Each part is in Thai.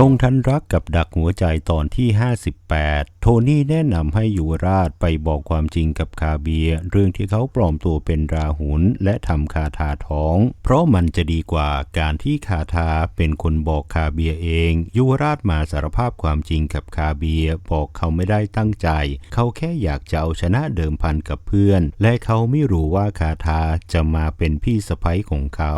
ลงทันรักกับดักหัวใจตอนที่ 58 โทนี่แนะนำให้ยุวราชไปบอกความจริงกับคาเบีย เรื่องที่เขาปลอมตัวเป็นราหุลและทำคาถาท้อง เพราะมันจะดีกว่าการที่คาถาเป็นคนบอกคาเบียเองยุวราชมาสารภาพความจริงกับคาเบีย บอกเขาไม่ได้ตั้งใจ เขาแค่อยากจะเอาชนะเดิมพันกับเพื่อน และเขาไม่รู้ว่าคาถาจะมาเป็นพี่สะใภ้ของเขา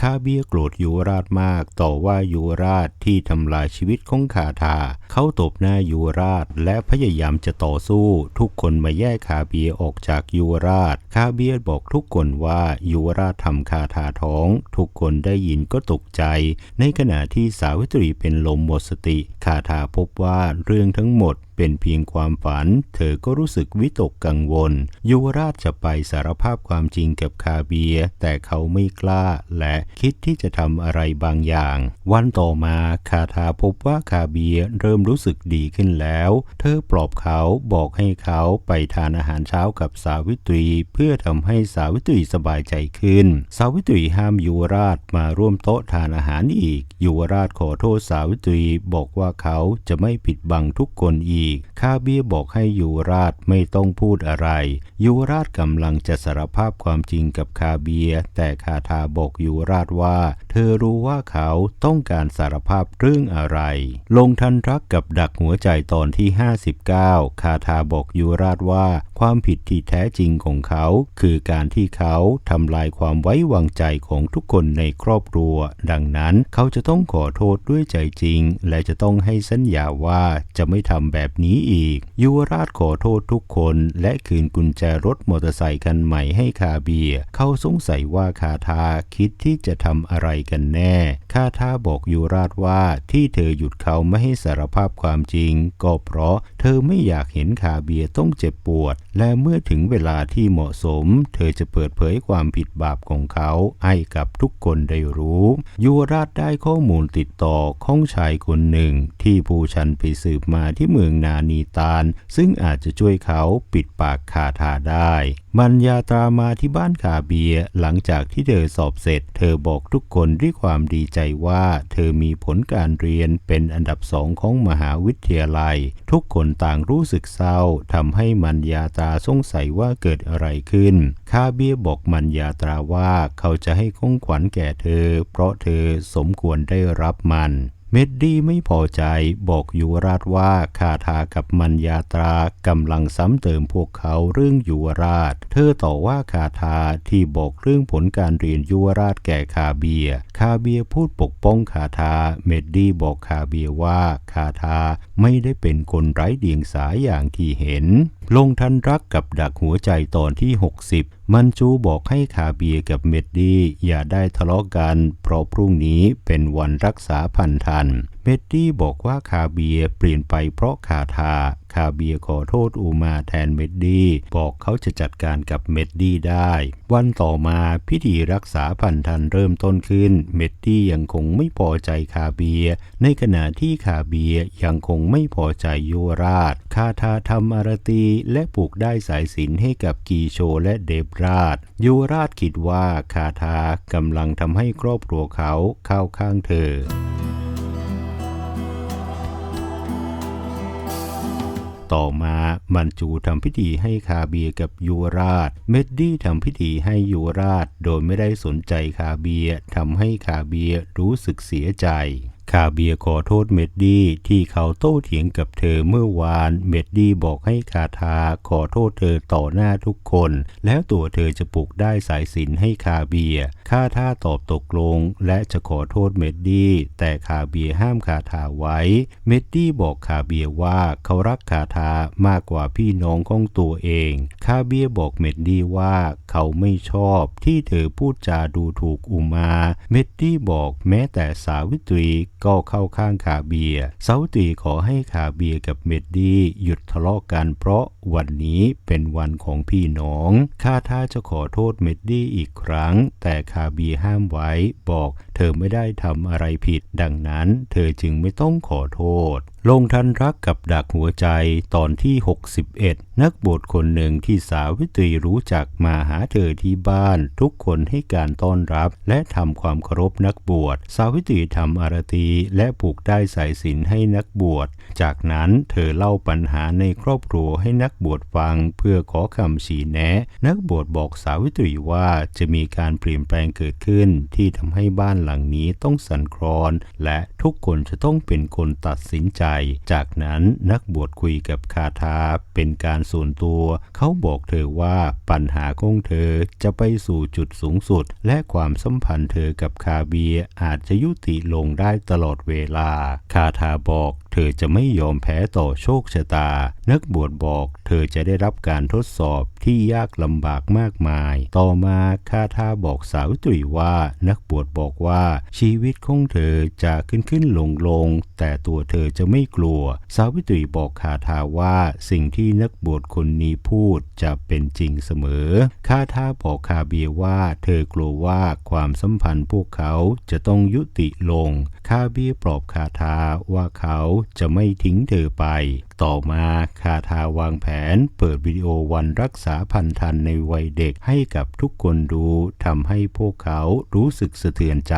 คาเบียโกรธยุวราชมาก ต่อว่ายุวราชที่ทำลายชีวิตของคาทา เขาตบหน้ายูราชและพยายามจะต่อสู้ ทุกคนมาแยกคาเบียออกจากยูราช คาเบียบอกทุกคนว่ายูราชทำคาทาท้อง ทุกคนได้ยินก็ตกใจ ในขณะที่สาวิตรีเป็นลมหมดสติ คาทาพบว่าเรื่องทั้งหมด เป็นเพียงความฝัน เธอก็รู้สึกวิตกกังวลยุวราชจะไปสารภาพความจริงกับคาเบีย แต่เขาไม่กล้าและคิดที่จะทำอะไรบางอย่าง วันต่อมาคาถาพบว่าคาเบียเริ่มรู้สึกดีขึ้นแล้ว เธอปลอบเขาบอกให้เขาไปทานอาหารเช้ากับสาวิตรีเพื่อทำให้สาวิตรีสบายใจขึ้น สาวิตรีห้ามยุวราชมาร่วมโต๊ะทานอาหารอีกยุวราชขอโทษสาวิตรีบอกว่าเขาจะไม่ปิดบังทุกคนอีกคาเบียบอกให้ยูราชไม่ต้องพูดอะไร ยูราชกำลังจะสารภาพความจริงกับคาเบีย แต่คาทาบอกยูราชว่า เธอรู้ว่าเขาต้องการสารภาพเรื่องอะไร ลงทันรักกับดักหัวใจตอนที่ 59 คาทาบอกยูราชว่า ความผิดที่แท้จริงของเขา คือการที่เขาทำลายความไว้วางใจของทุกคนในครอบครัว ดังนั้นเขาจะต้องขอโทษด้วยใจจริง และจะต้องให้สัญญาว่าจะไม่ทำแบบนี้อีก ยุวราชขอโทษทุกคนและคืนกุญแจรถมอเตอร์ไซคันใหม่ให้คาเบีย เขาสงสัยว่าคาทาคิดที่จะทำอะไรกันแน่ คาทาบอกยุวราชว่าที่เธอหยุดเขาไม่ให้สารภาพความจริง ก็เพราะเธอไม่อยากเห็นคาเบียต้องเจ็บปวด และเมื่อถึงเวลาที่เหมาะสม เธอจะเปิดเผยความผิดบาปของเขาให้กับทุกคนได้รู้ยุวราชได้ข้อมูลติดต่อของชายคนหนึ่งที่ผู้ชันไปสืบมาที่เมืองนานีตาลซึ่งอาจจะช่วยเขาปิดปากคาถาได้ มันยาตรามาที่บ้านคาเบียหลังจากที่เธอสอบเสร็จ เธอบอกทุกคนด้วยความดีใจว่าเธอมีผลการเรียนเป็นอันดับสองของมหาวิทยาลัย ทุกคนต่างรู้สึกเศร้าทำให้มันยาตราสงสัยว่าเกิดอะไรขึ้น คาเบียบอกมันยาตราว่าเขาจะให้ของขวัญแก่เธอ เพราะเธอสมควรได้รับมัน เมดดี้ไม่พอใจบอกยุวราชว่าคาทากับมัญญาตรากำลังซ้ำเติมพวกเขาเรื่องยุวราช เธอต่อว่าคาทาที่บอกเรื่องผลการเรียนยุวราชแก่คาเบีย คาเบียพูดปกป้องคาทา เมดดี้บอกคาเบียว่าคาทาไม่ได้เป็นคนไร้เดียงสาอย่างที่เห็น ลงทันรักกับดักหัวใจตอนที่ 60 มันจูบอกให้คาเบียกับเมดดี้อย่าได้ทะเลาะกัน เพราะพรุ่งนี้เป็นวันรักษาพันธันเมดดี้บอกว่าคาเบียเปลี่ยนไปเพราะคาทา คาเบียขอโทษอูมาแทนเมดดี้บอกเขาจะจัดการกับเมดดี้ได้ วันต่อมาพิธีรักษาพันธันเริ่มต้นขึ้น เมดดี้ยังคงไม่พอใจคาเบีย ในขณะที่คาเบียยังคงไม่พอใจยุราช คาทาทำอารตีและปลูกได้สายสินให้กับกีโชและเดบราชยุราชคิดว่าคาทากำลังทำให้ครอบครัวเขาเข้าข้างเธอ ต่อมามันจูทำพิธีให้คาเบียกับยูราช เมดดี้ทำพิธีให้ยูราช โดยไม่ได้สนใจคาเบียทำให้คาเบียรู้สึกเสียใจ คาเบียขอโทษเมดดี้ที่เขาโต้เถียงกับเธอเมื่อวาน เมดดี้บอกให้คาทาขอโทษเธอต่อหน้าทุกคน แล้วตัวเธอจะปลุกได้สายสินให้คาเบียคาทาตอบตกลง และจะขอโทษเมดดี้แต่คาเบียห้ามคาทาไว้ เมดดี้บอกคาเบียว่าเขารักคาทามากกว่าพี่น้องของตัวเอง คาเบียบอกเมดดี้ว่าเขาไม่ชอบที่เธอพูดจาดูถูกอุมา เมดดี้บอกแม้แต่สาวิตรีก็เข้าข้างคาเบีย เซาตีขอให้คาเบียกับเมดดี้หยุดทะเลาะกันเพราะวันนี้เป็นวันของพี่น้องคาทาจะขอโทษเมดดี้อีกครั้ง แต่คาเบียห้ามไว้บอกเธอไม่ได้ทำอะไรผิด ดังนั้นเธอจึงไม่ต้องขอโทษลงทันรักกับดักหัวใจตอนที่ 61 นักบวชคนหนึ่งที่สาวิตรีรู้จักมาหาเธอที่บ้าน ทุกคนให้การต้อนรับและทำความเคารพนักบวช สาวิตรีทำอารตีและผูกได้สายสินให้นักบวช จากนั้นเธอเล่าปัญหาในครอบครัวให้นักบวชฟังเพื่อขอคำชี้แนะ นักบวชบอกสาวิตรีว่าจะมีการเปลี่ยนแปลงเกิดขึ้น ที่ทำให้บ้านหลังนี้ต้องสั่นคลอน และทุกคนจะต้องเป็นคนตัดสินใจ จากนั้นนักบวชคุยกับคาทาเป็นการส่วนตัว เขาบอกเธอว่าปัญหาของเธอจะไปสู่จุดสูงสุด และความสัมพันธ์เธอกับคาเบียอาจจะยุติลงได้ตลอดเวลา คาทาบอก เธอจะไม่ยอมแพ้ต่อโชคชะตา นักบวชบอก เธอจะได้รับการทดสอบที่ยากลำบากมากมาย ต่อมาคาทาบอกสาวิตรีว่านักบวชบอกว่าชีวิตของเธอจะขึ้นขึ้นลงลง แต่ตัวเธอจะไม่กลัว สาวิตรีบอกคาทาว่าสิ่งที่นักบวชคนนี้พูดจะเป็นจริงเสมอ คาทาบอกคาเบียว่า เธอกลัวว่าความสัมพันธ์พวกเขาจะต้องยุติลง คาบี้ปลอบคาทาว่าเขาจะไม่ทิ้งเธอไป ต่อมาคาทาวางแผน เปิดวิดีโอวันรักษาพันธันในวัยเด็กให้กับทุกคนดูทำให้พวกเขารู้สึกสะเทือนใจ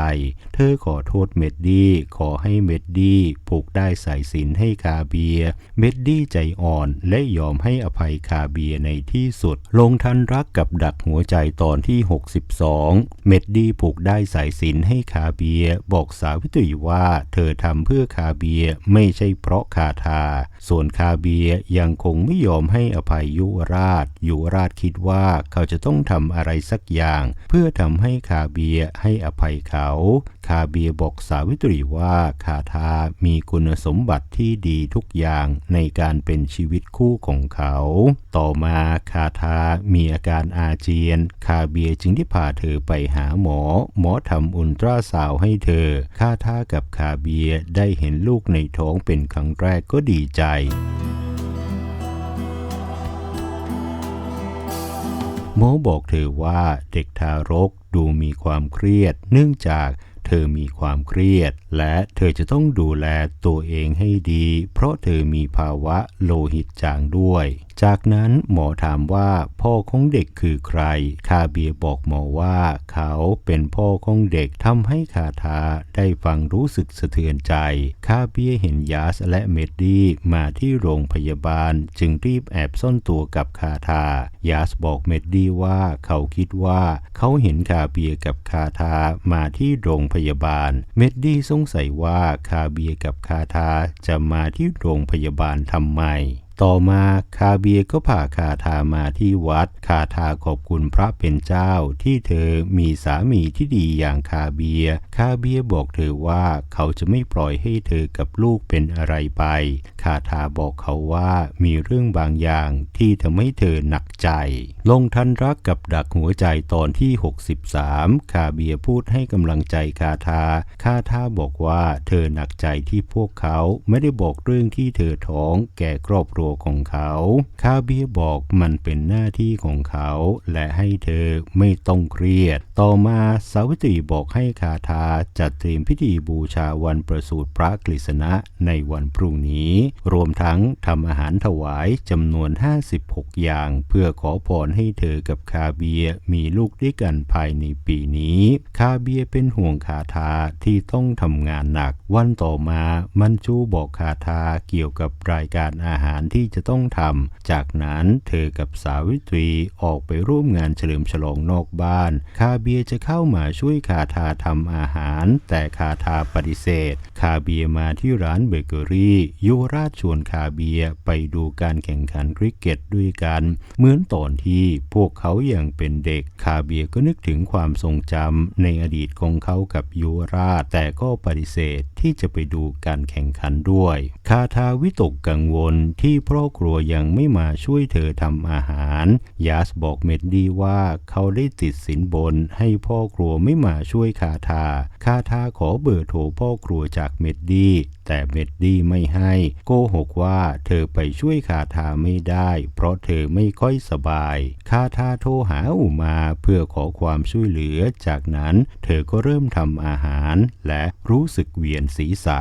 เธอขอโทษเมดดี้ขอให้เมดดี้ผูกได้สายสินให้คาเบีย เมดดี้ใจอ่อนและยอมให้อภัยคาเบียในที่สุด ลงทันรักกับดักหัวใจตอนที่ 62 เมดดี้ผูกได้สายสินให้คาเบีย บอกสาวิตรีว่าเธอทำเพื่อคาเบียไม่ใช่เพราะคาทา ส่วนคาเบียยังคงไม่ยอมให้อภัยยุราช ยุราชคิดว่าเขาจะต้องทำอะไรสักอย่าง เพื่อทำให้คาเบียให้อภัยเขา คาเบียบอกสาวิตรีว่าคาทามีคุณสมบัติที่ดีทุกอย่างในการเป็นชีวิตคู่ของเขา ต่อมาคาทามีอาการอาเจียน คาเบียจึงได้พาเธอไปหาหมอ หมอทำอุลตราซาวให้เธอ คาทากับคาเบียได้เห็นลูกในท้องเป็นครั้งแรกก็ดีใจหมอบอกเธอว่าเด็กทารกดูมีความเครียด เนื่องจากเธอมีความเครียด และเธอจะต้องดูแลตัวเองให้ดี เพราะเธอมีภาวะโลหิตจางด้วย จากนั้นหมอถามว่าพ่อของเด็กคือใคร คาเบียบอกหมอว่าเขาเป็นพ่อของเด็กทำให้คาทาได้ฟังรู้สึกสะเทือนใจ คาเบียเห็นยาสและเมดดี้มาที่โรงพยาบาล จึงรีบแอบซ่อนตัวกับคาทายาสบอกเมดดี้ว่าเขาคิดว่าเขาเห็นคาเบียกับคาทามาที่โรงพยาบาล เมดดี้สงสัยว่าคาเบียกับคาทาจะมาที่โรงพยาบาลทำไม ต่อมาคาเบียก็พาคาทามาที่วัด คาทาขอบคุณพระเป็นเจ้า ที่เธอมีสามีที่ดีอย่างคาเบีย คาเบียบอกเธอว่าเขาจะไม่ปล่อยให้เธอกับลูกเป็นอะไรไป คาทาบอกเขาว่ามีเรื่องบางอย่างที่ทำให้เธอหนักใจ ลงทันรักกับดักหัวใจตอนที่ 63 คาเบียพูดให้กำลังใจคาทา คาทาบอกว่าเธอหนักใจที่พวกเขาไม่ได้บอกเรื่องที่เธอท้องแก่ครอบครัวของเขาคาเบียบอกมันเป็นหน้าที่ของเขา และให้เธอไม่ต้องเครียด ต่อมาสาวิตรีบอกให้คาทาจัดเตรียมพิธีบูชาวันประสูติพระกฤษณะในวันพรุ่งนี้ รวมทั้งทำอาหารถวายจำนวน 56 อย่าง เพื่อขอพรให้เธอกับคาเบียมีลูกด้วยกันภายในปีนี้ คาเบียเป็นห่วงคาทาที่ต้องทำงานหนัก วันต่อมามันจูบอกคาทาเกี่ยวกับรายการอาหารที่จะต้องทำ จากนั้นเธอกับสาวิตรีออกไปร่วมงานเฉลิมฉลองนอกบ้าน คาเบียจะเข้ามาช่วยคาทาทำอาหาร แต่คาทาปฏิเสธ คาเบียมาที่ร้านเบเกอรี่ยุราชชวนคาเบียไปดูการแข่งขันคริกเก็ตด้วยกัน เหมือนตอนที่พวกเขายัางเป็นเด็ก คาเบียก็นึกถึงความทรงจำในอดีตของเขากับยุราช แต่ก็ปฏิเสธที่จะไปดูการแข่งขันด้วย คาทาวิตกกังวลที่พ่อครัวยังไม่มาช่วยเธอทำอาหาร ยาสบอกเมดดี้ว่าเขาได้ติดสินบนให้พ่อครัวไม่มาช่วยคาทา คาทาขอเบอร์โทรพ่อครัวจากเมดดี้แต่เมดดี้ไม่ให้ โกหกว่าเธอไปช่วยคาทาไม่ได้ เพราะเธอไม่ค่อยสบาย คาทาโทรหาอุมาเพื่อขอความช่วยเหลือ จากนั้นเธอก็เริ่มทำอาหารและรู้สึกเวียนศีรษะ